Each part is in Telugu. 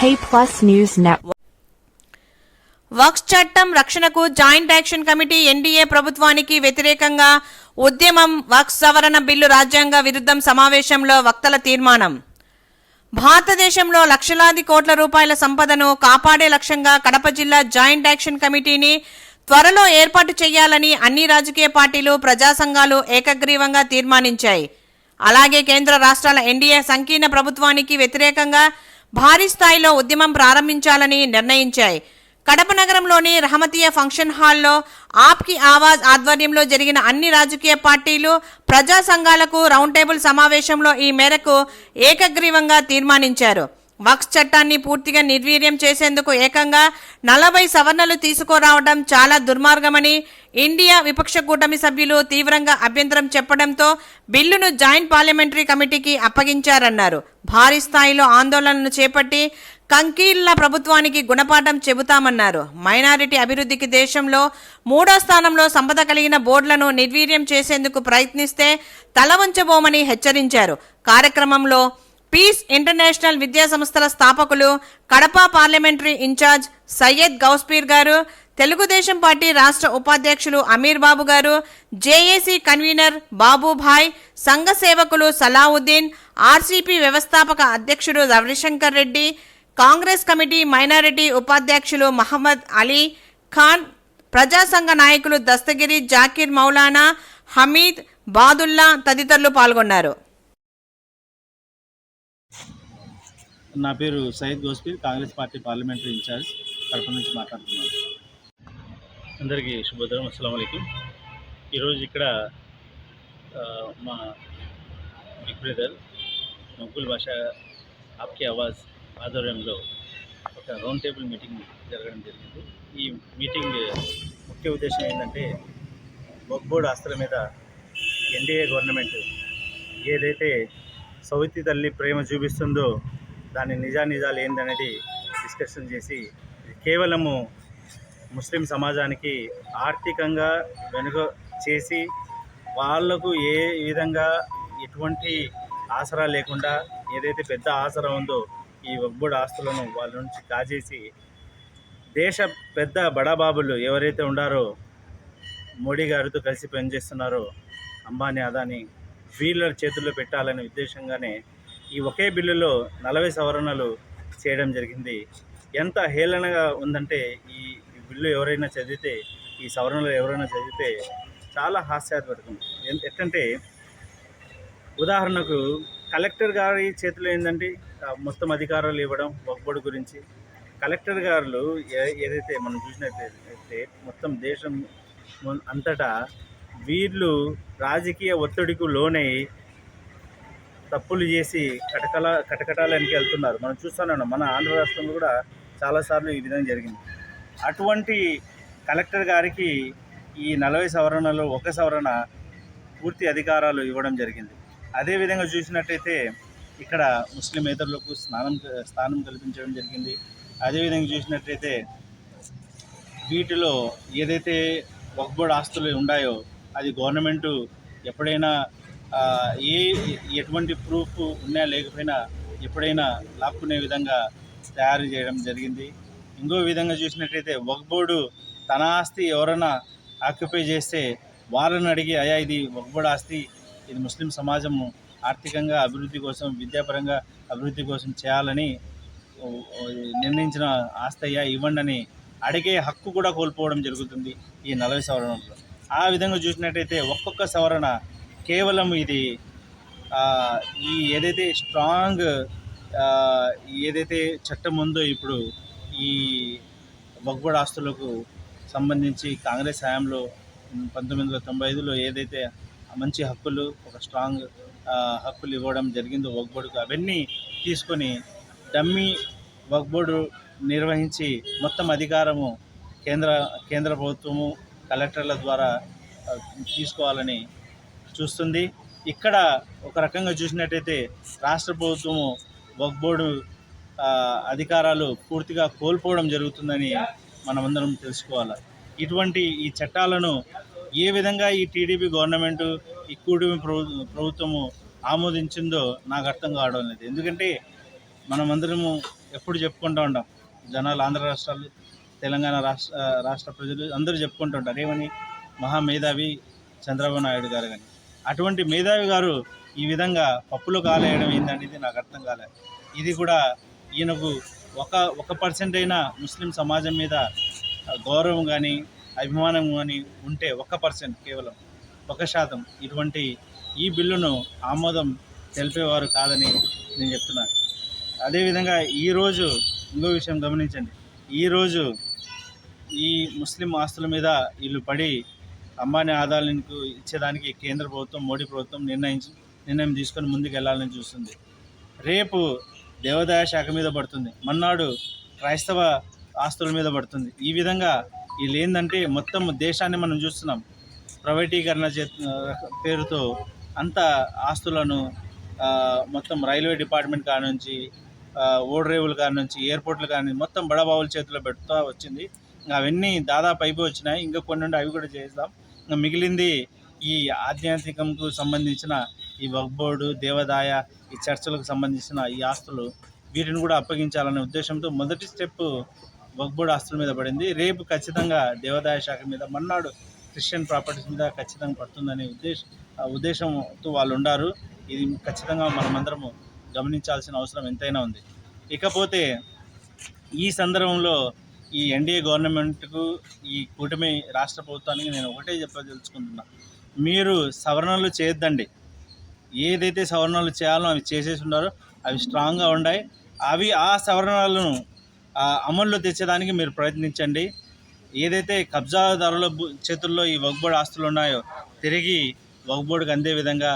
K Plus News Network. Waqf చట్టం రక్షణకు జాయింట్ యాక్షన్ కమిటీ ఎన్డీఏ ప్రభుత్వానికి వ్యతిరేకంగా ఉద్యమం వక్స్ సవరణ బిల్లు రాజ్యాంగ విరుద్ధం సమావేశంలో వక్తల తీర్మానం భారతదేశంలో లక్షలాది కోట్ల రూపాయల సంపదను కాపాడే లక్ష్యంగా కడప జిల్లా జాయింట్ యాక్షన్ కమిటీని త్వరలో ఏర్పాటు చేయాలని అన్ని రాజకీయ పార్టీలు ప్రజా సంఘాలు ఏకగ్రీవంగా తీర్మానించాయి అలాగే కేంద్ర రాష్ట్రాల ఎన్డీఏ సంకీర్ణ ప్రభుత్వానికి వ్యతిరేకంగా భారీ స్థాయిలో ఉద్యమం ప్రారంభించాలని నిర్ణయించాయి. కడప నగరంలోని రహమతీయ ఫంక్షన్ హాల్లో ఆప్కి ఆవాజ్ ఆధ్వర్యంలో జరిగిన అన్ని రాజకీయ పార్టీలు ప్రజా సంఘాలకు రౌండ్ టేబుల్ సమావేశంలో ఈ మేరకు ఏకగ్రీవంగా తీర్మానించారు. వక్స్ చట్టాన్ని పూర్తిగా నిర్వీర్యం చేసేందుకు ఏకంగా నలభై సవరణలు తీసుకురావడం చాలా దుర్మార్గమని ఇండియా విపక్ష కూటమి సభ్యులు తీవ్రంగా అభ్యంతరం చెప్పడంతో బిల్లును జాయింట్ పార్లమెంటరీ కమిటీకి అప్పగించారన్నారు. భారీ స్థాయిలో ఆందోళనను చేపట్టి కంకీళ్ళ ప్రభుత్వానికి గుణపాఠం చెబుతామన్నారు. మైనారిటీ అభివృద్ధికి దేశంలో మూడో స్థానంలో సంపద కలిగిన బోర్డులను నిర్వీర్యం చేసేందుకు ప్రయత్నిస్తే తల వంచబోమని హెచ్చరించారు. కార్యక్రమంలో పీస్ ఇంటర్నేషనల్ విద్యా సంస్థల స్థాపకులు కడప పార్లమెంటరీ ఇన్ఛార్జ్ సయ్యద్ గౌస్పీర్ గారు తెలుగుదేశం పార్టీ రాష్ట్ర ఉపాధ్యక్షులు అమీర్ బాబు గారు జేఏసీ కన్వీనర్ బాబుభాయ్ సంఘ సేవకులు సలావుద్దీన్ ఆర్సీపీ వ్యవస్థాపక అధ్యక్షుడు రవిశంకర్ రెడ్డి కాంగ్రెస్ కమిటీ మైనారిటీ ఉపాధ్యక్షులు మహమ్మద్ అలీ ఖాన్ ప్రజా సంఘ నాయకులు దస్తగిరి జాకీర్ మౌలానా హమీద్ బాదుల్లా తదితరులు పాల్గొన్నారు. నా పేరు Syed Gouspeer Congress party parliamentary incharge Kadapa నుంచి మాట్లాడుతున్నాను. అందరికీ శుభోదయం అస్సలం అయికం ఈరోజు ఇక్కడ మా బిగ్ బ్రదర్ మగ్గుల్ భాష ఆప్కే ఆవాజ్ ఆధ్వర్యంలో ఒక రౌండ్ టేబుల్ మీటింగ్ జరగడం జరిగింది. ఈ మీటింగ్ ముఖ్య ఉద్దేశం ఏంటంటే బొబ్బోడు ఆస్తుల మీద ఎన్డీఏ గవర్నమెంట్ ఏదైతే సౌతి తల్లి ప్రేమ చూపిస్తుందో దాని నిజానిజాలు ఏందనేది డిస్కషన్ చేసి కేవలము ముస్లిం సమాజానికి ఆర్థికంగా వెనుక చేసి వాళ్ళకు ఏ విధంగా ఎటువంటి ఆసరా లేకుండా ఏదైతే పెద్ద ఆసరా ఉందో ఈ ఒబ్బుడు ఆస్తులను వాళ్ళ నుంచి కాజేసి దేశ పెద్ద బడాబాబులు ఎవరైతే ఉండారో మోడీ గారితో కలిసి పనిచేస్తున్నారో అంబానీ అదాని వీళ్ళ చేతుల్లో పెట్టాలనే ఉద్దేశంగానే ఈ ఒకే బిల్లులో నలభై సవరణలు చేయడం జరిగింది. ఎంత హేళనగా ఉందంటే ఈ బిల్లు ఎవరైనా చదివితే ఈ సవరణలు ఎవరైనా చదివితే చాలా హాస్యాస్పడుతుంది ఎన్- ఎట్లంటే ఉదాహరణకు కలెక్టర్ గారి చేతిలో ఏంటంటే మొత్తం అధికారాలు ఇవ్వడం ఒక్కబడి గురించి. కలెక్టర్ గారు ఏ- ఏదైతే మనం చూసినట్లయితే మొత్తం దేశం అంతటా వీళ్ళు రాజకీయ ఒత్తిడికి లోనై తప్పులు చేసి కటకల కటకటాలనికి వెళ్తున్నారు. మనం చూస్తున్నాం మన ఆంధ్ర రాష్ట్రంలో కూడా చాలాసార్లు ఈ విధంగా జరిగింది. అటువంటి కలెక్టర్ గారికి ఈ నలభై సవరణలో ఒక సవరణ పూర్తి అధికారాలు ఇవ్వడం జరిగింది. అదేవిధంగా చూసినట్టయితే ఇక్కడ ముస్లిమేతరులకు స్నానం స్థానం కల్పించడం జరిగింది. అదేవిధంగా చూసినట్టయితే వీటిలో ఏదైతే వక్బోర్డ్ ఆస్తులు ఉన్నాయో అది గవర్నమెంటు ఎప్పుడైనా ఏ ఎటువంటి ప్రూఫ్ ఉన్నా లేకపోయినా ఎప్పుడైనా లాక్కునే విధంగా తయారు చేయడం జరిగింది. ఇంకో విధంగా చూసినట్టయితే వక్ బోర్డు తన ఆస్తి ఎవరైనా ఆక్యుపై చేస్తే వాళ్ళని అడిగి అయా ఇది వక్ బోర్డు ఆస్తి ఇది ముస్లిం సమాజము ఆర్థికంగా అభివృద్ధి కోసం విద్యాపరంగా అభివృద్ధి కోసం చేయాలని నిర్ణయించిన ఆస్తి అయ్యా ఇవ్వండి అని అడిగే హక్కు కూడా కోల్పోవడం జరుగుతుంది ఈ నలభై సవరణలో. ఆ విధంగా చూసినట్టయితే ఒక్కొక్క సవరణ కేవలం ఇది ఈ ఏదైతే స్ట్రాంగ్ ఏదైతే చట్టం ఉందో ఇప్పుడు ఈ వగ్బడి ఆస్తులకు సంబంధించి కాంగ్రెస్ హయాంలో పంతొమ్మిది వందల తొంభై ఐదులో ఏదైతే మంచి హక్కులు ఒక స్ట్రాంగ్ హక్కులు ఇవ్వడం జరిగిందో వగ్బోర్డుకు అవన్నీ తీసుకొని డమ్మీ వగ్బోర్డు నిర్వహించి మొత్తం అధికారము కేంద్ర కేంద్ర ప్రభుత్వము కలెక్టర్ల ద్వారా తీసుకోవాలని చూస్తుంది. ఇక్కడ ఒక రకంగా చూసినట్టయితే రాష్ట్ర ప్రభుత్వము వక్ బోర్డు అధికారాలు పూర్తిగా కోల్పోవడం జరుగుతుందని మనమందరం తెలుసుకోవాలి. ఇటువంటి ఈ చట్టాలను ఏ విధంగా ఈ టీడీపీ గవర్నమెంట్ ఈ కూటమి ప్రభు ప్రభుత్వము ఆమోదించిందో నాకు అర్థం కావడం లేదు. ఎందుకంటే మనమందరము ఎప్పుడు చెప్పుకుంటూ ఉంటాం జనాలు ఆంధ్ర రాష్ట్రాలు తెలంగాణ రాష్ట్ర రాష్ట్ర ప్రజలు అందరూ చెప్పుకుంటూ ఉంటారు. ఏమని మహామేధావి చంద్రబాబు నాయుడు గారు కానీ అటువంటి మేధావి గారు ఈ విధంగా పప్పులో కాలేయడం ఏందనేది నాకు అర్థం కాలేదు ఇది కూడా ఈయనకు ఒక ఒక పర్సెంట్ అయినా ముస్లిం సమాజం మీద గౌరవం కానీ అభిమానం కానీ ఉంటే ఒక పర్సెంట్ కేవలం ఒక శాతం ఇటువంటి ఈ బిల్లును ఆమోదం తెలిపేవారు కాదని నేను చెప్తున్నాను అదేవిధంగా ఈరోజు ఇంకో విషయం గమనించండి. ఈరోజు ఈ ముస్లిం ఆస్తుల మీద వీళ్ళు పడి అంబానీ ఆదాయాలకు ఇచ్చేదానికి కేంద్ర ప్రభుత్వం మోడీ ప్రభుత్వం నిర్ణయించి నిర్ణయం తీసుకొని ముందుకు వెళ్ళాలని చూస్తుంది. రేపు దేవాదాయ శాఖ మీద పడుతుంది. మన్నాడు క్రైస్తవ ఆస్తుల మీద పడుతుంది. ఈ విధంగా వీళ్ళు ఏంటంటే మొత్తం దేశాన్ని మనం చూస్తున్నాం. ప్రైవేటీకరణ చే పేరుతో అంత ఆస్తులను మొత్తం రైల్వే డిపార్ట్మెంట్ కాడ నుంచి ఓడరేవుల కాడ నుంచి ఎయిర్పోర్ట్ల కాడ నుంచి మొత్తం బడబావుల చేతిలో పెడుతూ వచ్చింది. ఇంకా అవన్నీ దాదాపు అయిపోయి వచ్చినాయి. ఇంకా కొన్ని అవి కూడా చేద్దాం. మిగిలింది ఈ ఆధ్యాత్మికంకు సంబంధించిన ఈ వక్ బోర్డు దేవాదాయ ఈ చర్చలకు సంబంధించిన ఈ ఆస్తులు వీటిని కూడా అప్పగించాలనే ఉద్దేశంతో మొదటి స్టెప్ వక్ బోర్డు ఆస్తుల మీద పడింది. రేపు ఖచ్చితంగా దేవాదాయ శాఖ మీద మన్నాడు క్రిస్టియన్ ప్రాపర్టీస్ మీద ఖచ్చితంగా పడుతుందనే ఉద్దేశ ఉద్దేశంతో వాళ్ళు ఉండారు. ఇది ఖచ్చితంగా మనమందరము గమనించాల్సిన అవసరం ఎంతైనా ఉంది. ఇకపోతే ఈ సందర్భంలో ఈ ఎన్డీఏ గవర్నమెంట్కు ఈ కూటమి రాష్ట్ర ప్రభుత్వానికి నేను ఒకటే చెప్పదలుచుకుంటున్నా. మీరు సవరణలు చేయొద్దండి. ఏదైతే సవరణలు చేయాలో అవి చేసేసి ఉన్నారో అవి స్ట్రాంగ్గా ఉన్నాయి అవి ఆ సవరణలను ఆ, అమల్లో తెచ్చేదానికి మీరు ప్రయత్నించండి. ఏదైతే కబ్జాదారుల చేతుల్లో ఈ వగ్బోర్డ్ ఆస్తులు ఉన్నాయో తిరిగి వగ్బోర్డుకి అందే విధంగా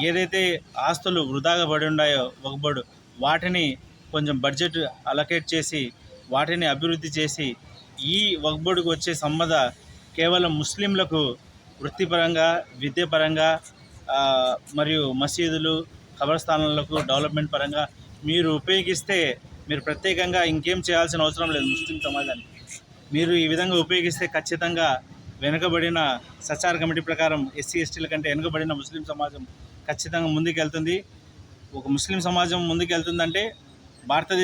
ఏదైతే ఆస్తులు వృధాగా పడి ఉన్నాయో వగ్బోర్డు వాటిని కొంచెం బడ్జెట్ అలొకేట్ చేసి వాటిని అభివృద్ధి చేసి ఈ వగ్బడుకు వచ్చే సంపద కేవలం ముస్లింలకు వృత్తిపరంగా విద్యపరంగా మరియు మసీదులు కబరస్థానాలకు డెవలప్మెంట్ పరంగా మీరు ఉపయోగిస్తే మీరు ప్రత్యేకంగా ఇంకేం చేయాల్సిన అవసరం లేదు ముస్లిం సమాజానికి. మీరు ఈ విధంగా ఉపయోగిస్తే ఖచ్చితంగా వెనుకబడిన సచార్ కమిటీ ప్రకారం ఎస్సీ ఎస్టీల కంటే వెనుకబడిన ముస్లిం సమాజం ఖచ్చితంగా ముందుకు వెళ్తుంది ఒక ముస్లిం సమాజం ముందుకు వెళ్తుందంటే భారతదేశం